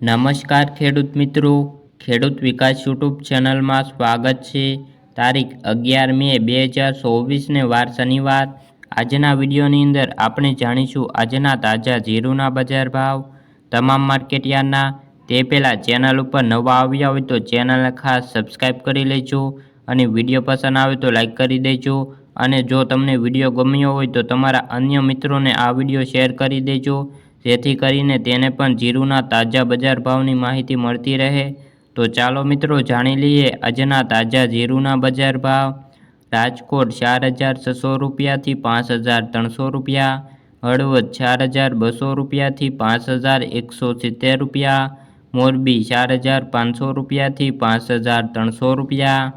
નમસ્કાર ખેડૂત મિત્રો. ખેડૂત વિકાસ યુટ્યુબ ચેનલમાં સ્વાગત છે. તારીખ અગિયાર મે બે હજાર ચોવીસને વાર શનિવાર. આજના વિડીયોની અંદર આપણે જાણીશું આજના તાજા જીરુના બજાર ભાવ. તમામ માર્કેટયાર્ડના તે પહેલાં ચેનલ ઉપર નવા આવ્યા હોય તો ચેનલને ખાસ સબસ્ક્રાઈબ કરી લેજો અને વીડિયો પસંદ આવે તો લાઈક કરી દેજો. અને જો તમને વીડિયો ગમ્યો હોય તો તમારા અન્ય મિત્રોને આ વીડિયો શેર કરી દેજો. જેથી કરીને તેને પણ જીરુના તાજા બજાર ભાવની માહિતી મળતી રહે. તો ચાલો મિત્રો જાણી લઈએ આજના તાજા જીરુના બજાર ભાવ. રાજકોટ ચાર હજાર છસો રૂપિયાથી પાંચ હજાર ત્રણસો રૂપિયા. હળવદ ચાર હજાર બસો રૂપિયાથી પાંચ હજાર એકસો સિત્તેર રૂપિયા. મોરબી ચાર હજાર પાંચસો રૂપિયાથી પાંચ હજાર ત્રણસો રૂપિયા.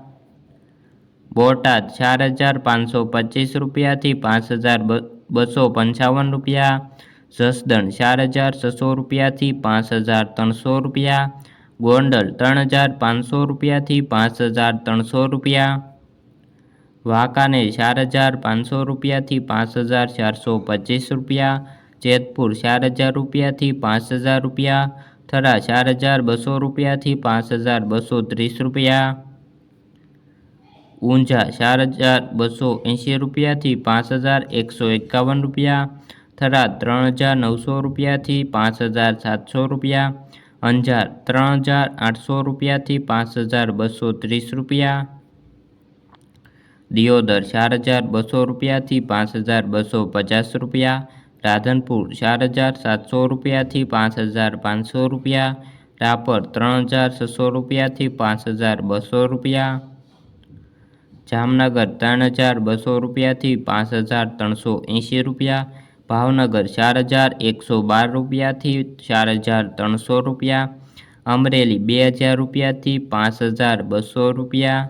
બોટાદ ચાર હજાર પાંચસો પચીસ રૂપિયાથી પાંચ હજાર બસો પંચાવન રૂપિયા. જસદણ ચાર હજાર છસો રૂપિયાથી પાંચ હજાર ત્રણસો રૂપિયા, ગોંડલ ત્રણ હજાર પાંચસો રૂપિયાથી પાંચ હજાર ત્રણસો રૂપિયા, વાંકાનેર ચાર હજાર પાંચસો રૂપિયાથી પાંચ હજાર ચારસો પચીસ રૂપિયા, જેતપુર ચાર હજાર રૂપિયાથી પાંચ હજાર રૂપિયા, થરા ચાર હજાર બસો રૂપિયાથી પાંચ હજાર બસો ત્રીસ રૂપિયા, ઊંઝા ચાર હજાર બસો એંશી રૂપિયાથી પાંચ હજાર એકસો એકાવન રૂપિયા થરાદ ત્રણ હજાર નવસો રૂપિયાથી પાંચ હજાર સાતસો રૂપિયા, અંજાર ત્રણ હજાર આઠસો રૂપિયાથી પાંચ હજાર બસો ત્રીસ રૂપિયા, દિયોદર ચાર હજાર બસો રૂપિયાથી પાંચ હજાર બસો પચાસ રૂપિયા, રાધનપુર ચાર હજાર સાતસો રૂપિયાથી પાંચ હજાર પાંચસો રૂપિયા, રાપર ત્રણ હજાર છસો રૂપિયાથી પાંચ હજાર બસો રૂપિયા, જામનગર ત્રણ હજાર બસો રૂપિયાથી પાંચ હજાર ત્રણસો એંશી રૂપિયા ભાવનગર ચાર હજાર એકસો બાર રૂપિયાથી ચાર હજાર ત્રણસો રૂપિયા. અમરેલી બે હજાર રૂપિયાથી પાંચ હજાર બસો રૂપિયા.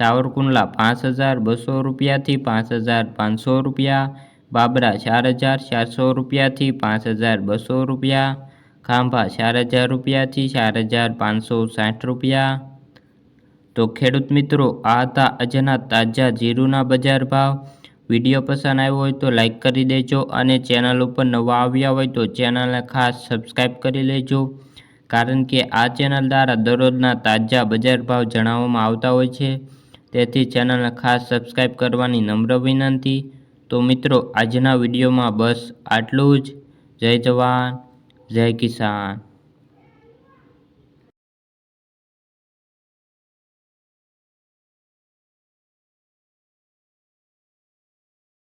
સાવરકુંડલા પાંચ હજાર બસો રૂપિયાથી પાંચ હજાર પાંચસો રૂપિયા. બાબરા ચાર હજાર ચારસો રૂપિયાથી પાંચ હજાર બસો રૂપિયા. ખાંભા ચાર હજાર રૂપિયાથી ચાર હજાર પાંચસો સાઠ રૂપિયા. તો ખેડૂત મિત્રો, આ હતા આજના તાજા જીરુના બજાર ભાવ. વીડિયો પસંદ આવ્યો હોય તો લાઈક કરી દેજો અને ચેનલ ઉપર નવા આવ્યા હોય તો ચેનલને ખાસ સબસ્ક્રાઈબ કરી લેજો. કારણ કે આ ચેનલ દ્વારા દરરોજના તાજા બજાર ભાવ જણાવવામાં આવતા હોય છે. તેથી ચેનલને ખાસ સબસ્ક્રાઈબ કરવાની નમ્ર વિનંતી. તો મિત્રો, આજના વિડીયોમાં બસ આટલું જ. જય જવાન, જય કિસાન.